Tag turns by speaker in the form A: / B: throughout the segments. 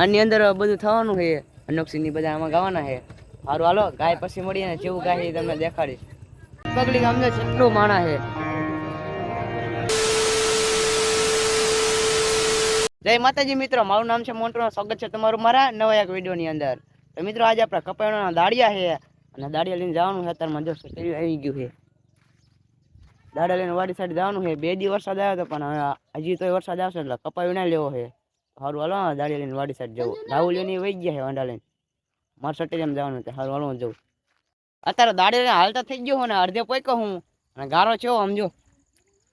A: આની અંદર બધું થવાનું છે. અનોક્ષીની બધા આમાં ગાવાના છે. સારું હાલો, ગાય પછી મળીએ ને જેવું ગાય તમને દેખાડીશ. પબ્લિક અમને કેટલું માણા છે. જય માતાજી મિત્રો, મારું નામ છે મોન્ટુ સ્વાગત છે તમારું મારા નવા એક વિડીયોની અંદર. તો મિત્રો, આજે આપણે કપાયણા દાડિયા છે અને દાડિયા લઈને જવાનું છે, અત્યારમાં જો સટેલી આવી ગયું છે. દાડા લઈને વાડી સાઈડ જવાનું છે. બે દિવસ વરસાદ આવ્યો હતો પણ, હજી તો વરસાદ આવશે એટલે કપાયું ના લેવો છે. સારું હાલો દાડી લઈને વાડી સાઈડ જવું. રાહુલિયોની વહી ગયા છે વાંડા લઈને. મારે સટેલિયામાં જવાનું છે. સારું હાલો હું જવું અત્યારે દાડી લઈને હાલતા થઈ ગયો ને અડધે પોઈકો હું. અને ગારો છે સમજો.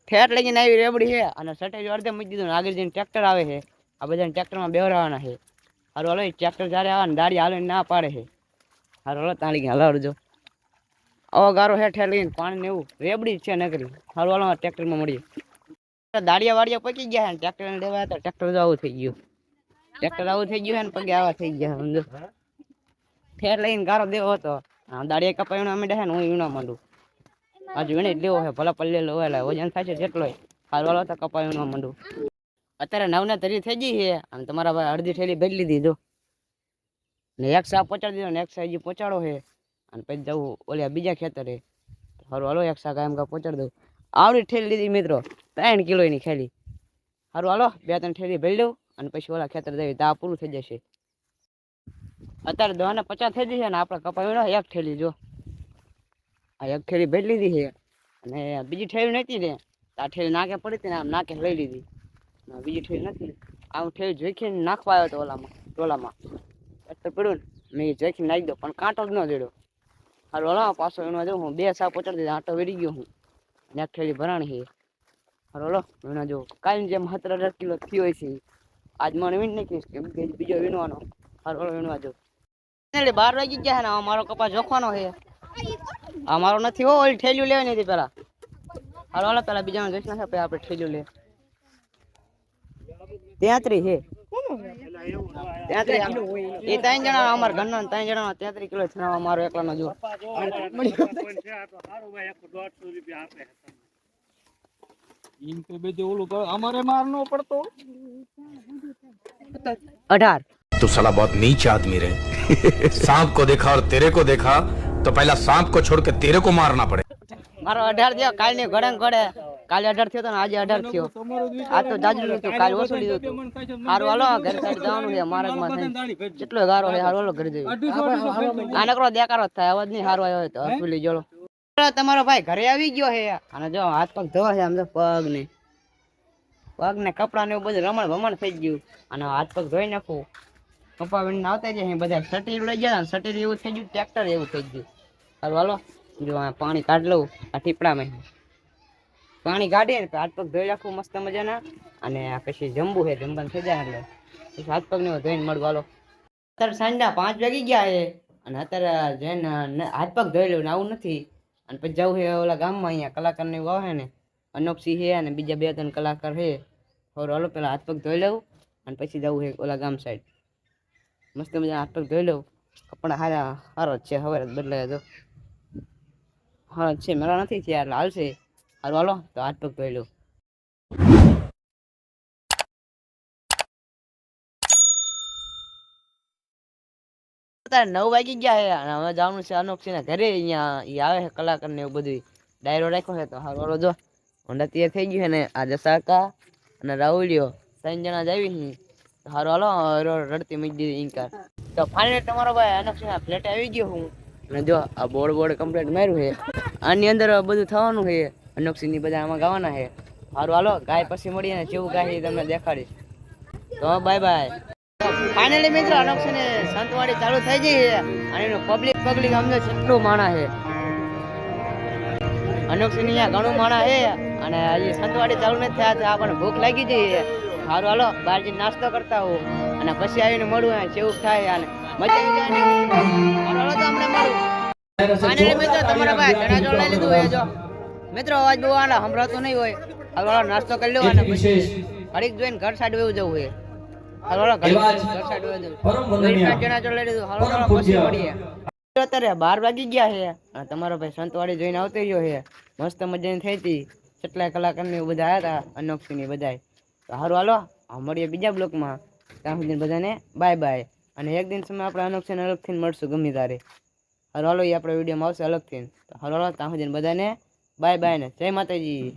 A: ઠેઠ લઈને આવી રેબડી છે અને સટેજ અડધે મૂકી દીધું આગળ જઈને ટ્રેક્ટર આવે છે. આ બધાને ટ્રેક્ટરમાં બેવરાવાના છે. સારું હાલો ટ્રેક્ટર જ્યારે આવે ને દાડી હાલે ના પાડે છે. સારું હાલો તાળી હલાવડજો આવો ગારો હે ઠેર લઈને પાણી ને એવું. રેબડી જ છે નકરી. સારું હાલો ટ્રેક્ટરમાં મળીએ. દાડિયા વાડિયા પકી ગયા હે ટ્રેક્ટર લેવા તો ટ્રેક્ટર આવું થઈ ગયું. ટ્રેક્ટર આવું થઈ ગયું હે ને, પગે આવા થઈ ગયા સમજો. ફેર લઈને ગારો દેવો હતો. દાડિયા કપાય અમે ડે હું વીણા માંડું. આજુ વીણે લેવો હે, ભલા પલ્લે લો એટલે વજન થાય છે જેટલો સારું હાલો તો કપાયું ના માંડું. અત્યારે નવના તરી થઈ ગઈ છે અને તમારા ભાઈ અડધી થેલી બદલી દીધો ને એક સાપ પહોંચાડી દીધો ને, એક સાઈજ પહોંચાડો છે અને પછી જવું ઓલે બીજા ખેતરે. હારું, હાલો, એક શાક એમ કા પહોંચાડી દઉં. આવડી ઠેલી લીધી મિત્રો. ત્રણ કિલોની ખેલી સારું હાલો, બે, ત્રણ ઠેલી ભરી દઉં અને પછી ઓલા ખેતર જઈ તો આ પૂરું થઈ જશે. અત્યારે દવાના પચાસ થઈ જશે ને આપણે કપાવી એક ઠેલી જો. આ એક ઠેલી ભરી લીધી છે અને બીજી ઠેલી નહોતી ને. આ ઠેલી નાકે પડી હતી ને આમ નાકે લઈ લીધી. બીજી ઠેલી નથી આ હું ઠેલી જોખીને નાખવા આવ્યો હતો ઓલામાં, ટોલામાં. એટલે પડ્યું ને, મેં જોઈખીને નાખી દો પણ કાંટો જ ન દેડો હાલ ઓલા પાછો એનો જો હું. બે સાપ પહોંચાડી દીધા આટો વેરી ગયો હું. ને એક ઠેલી ભરાણી છે. હાલ ઓલો વિના જો કાલ જેમ સત્તર અઢાર કિલો થયો હોય છે આજ મને વીણ નાખીશ કે બીજો- બીજો વીણવાનો હાલ ઓલો વીણવા જો. એટલે બાર વાગી ગયા છે ને અમારો મારો કપા જોખવાનો છે. આ મારો નથી હો ઓલી ઠેલ્યું લેવાની હતી પેલા. હાલ ઓલો પેલા બીજાનો જોઈશ નાખે પછી આપણે ઠેલ્યું લે તેત્રીસ છે. તેત્રી એ ત્રણ જણા અમારા ઘરના ત્રણ જણા તેત્રીસ કિલો છે અમારો એકલાનો જો.
B: એમ તો બધે ઓલું કરે અમારે માર નો પડતો
A: અઢાર
C: तू साला बहुत नीच आदमी रहे सांप को देखा और तेरे को देखा तो पहला सांप को छोड़ के तेरे को मारना पड़े
A: મારો અઢાર થયો કાલની ઘડે ને ઘડે કાલે અઢાર થયો તો ને આજે અઢાર થયો આ તો જાજુ લીધું કાલે ઓછું લીધું હતું હારું હાલો ઘર સાઈડ જવાનું છે માર્ગમાં થઈને કેટલો ગારો છે હારું હાલો ઘરે જઈએ આ નકરો દેકારો જ થાય અવાજ નહીં હારો આવ્યો હોય તો હસુલી જોડો તમારો ભાઈ ઘરે આવી ગયો હે? અને જો, હાથ પગ ધોવા છે, આમ તો પગ ને. પગ ને કપડા ને બધું રમણ ભમણ થઈ ગયું. અને હાથ પગ ધોઈ નાખું. કપા વીણીને આવતા જાય બધા સટીર લઈ ગયા સટીર એવું થઈ ગયું, ટ્રેક્ટર એવું થઈ ગયું. હાલો હાલો. જો પાણી કાઢ લઉં, આ ટીપડામાં પાણી કાઢીએ ને, હાથ પગ ધોઈ રાખું મસ્ત મજાના. અને પછી જમવું છે, જમવાનું થઈ જાય એટલે. પછી હાથ પગ ને ધોઈને મળવું હાલો. અત્યારે સાંજના પાંચ વાગી ગયા છે. અને અત્યારે જઈને, હાથ પગ ધોઈ ને આવું નથી. અને પછી જવું છે ઓલા ગામમાં અહીંયા કલાકારને એવું આવે ને અનોપસિંહ છે અને બીજા બે ત્રણ કલાકાર છે હવે હાલો પેલા હાથ પગ ધોઈ લઉં અને પછી જવું છે ઓલા ગામ સાઈડ મસ્ત મજા હાથ પગ ધોઈ લઉં. કપડા હારા સારો જ છે હવે બદલાય તો. હા છે મેળા નથી થયા એટલે હાલશે હારું હાલો, તો હાથ પગ ધોઈ લઉં. અત્યારે નવ વાગી ગયા અને હવે જવાનું છે અનોક્ષી ઘરે. અહીંયા એ આવે છે કલાકાર ને એવું બધું ડાયરો રાખ્યો છે તો હારો જો. હોન્ડા તૈયાર થઈ ગયું ને આજે સાકા અને રાહુલિયો ત્રણ જણા જ આવી છે. હારું હાલો રડતી મૂકી દીધી ઇન્કાર તો ફાઇનલ તમારો ભાઈ અનોક્ષી ના ફ્લેટ આવી ગયો હું. અને જો આ બોર્ડ બોર્ડ કમ્પ્લીટ માર્યું છે. આની અંદર બધું થવાનું છે. અનોક્ષી ની બધા આમાં ગાવાના છે. સારું હાલો, ગાય પછી મળીએ ને જેવું ગાય તમને દેખાડીશ. તો બાય બાય ફાઇનલી મિત્રો અનોક્ષી સંતવાડી ચાલુ થઈ ગઈ છે અને એનું પબ્લિક પબ્લિક અમને કેટલું માણા છે. અનોક્ષી અહીંયા ઘણું માણા છે અને હજી સંતવાડી ચાલુ નથી થયા તો આપણને ભૂખ લાગી ગઈ છે. સારું હાલો બહાર જઈને નાસ્તો કરતા હોઉં અને પછી આવીને મળવું જેવું થાય અને મજા આવી જાય તો અમને મળું. ફાઇનલી મિત્રો તમારા ભાઈ ચણા જોડ લઈ લીધું હોય જો. મિત્રો અવાજ બહુ આના સંભળાતો નહીં હોય. હવે નાસ્તો કરી લો અને પછી ઘડીક જોઈને ઘર સાઈડ એવું જવું હોય. અત્યારે બાર વાગી ગયા છે. તમારો ભાઈ સંતવાડી જોઈને આવતો ગયો છે. મસ્ત મજાની થઈ હતી. કેટલા કલાકાર ને બધા આવ્યા હતા અનોક્ષી ની બધા સારું હાલો મળીએ બીજા બ્લોકમાં. ત્યાં સુધી બધાને બાય બાય. અને એક દિન સમય આપણે અનોખ છે અલગથી મળશું ગમે તારે હાલો હાલો એ વીડિયો વિડીયોમાં આવશે અલગથી. હાલો હાલો ત્યાં સુધી બધાને બાય બાય ને. જય માતાજી.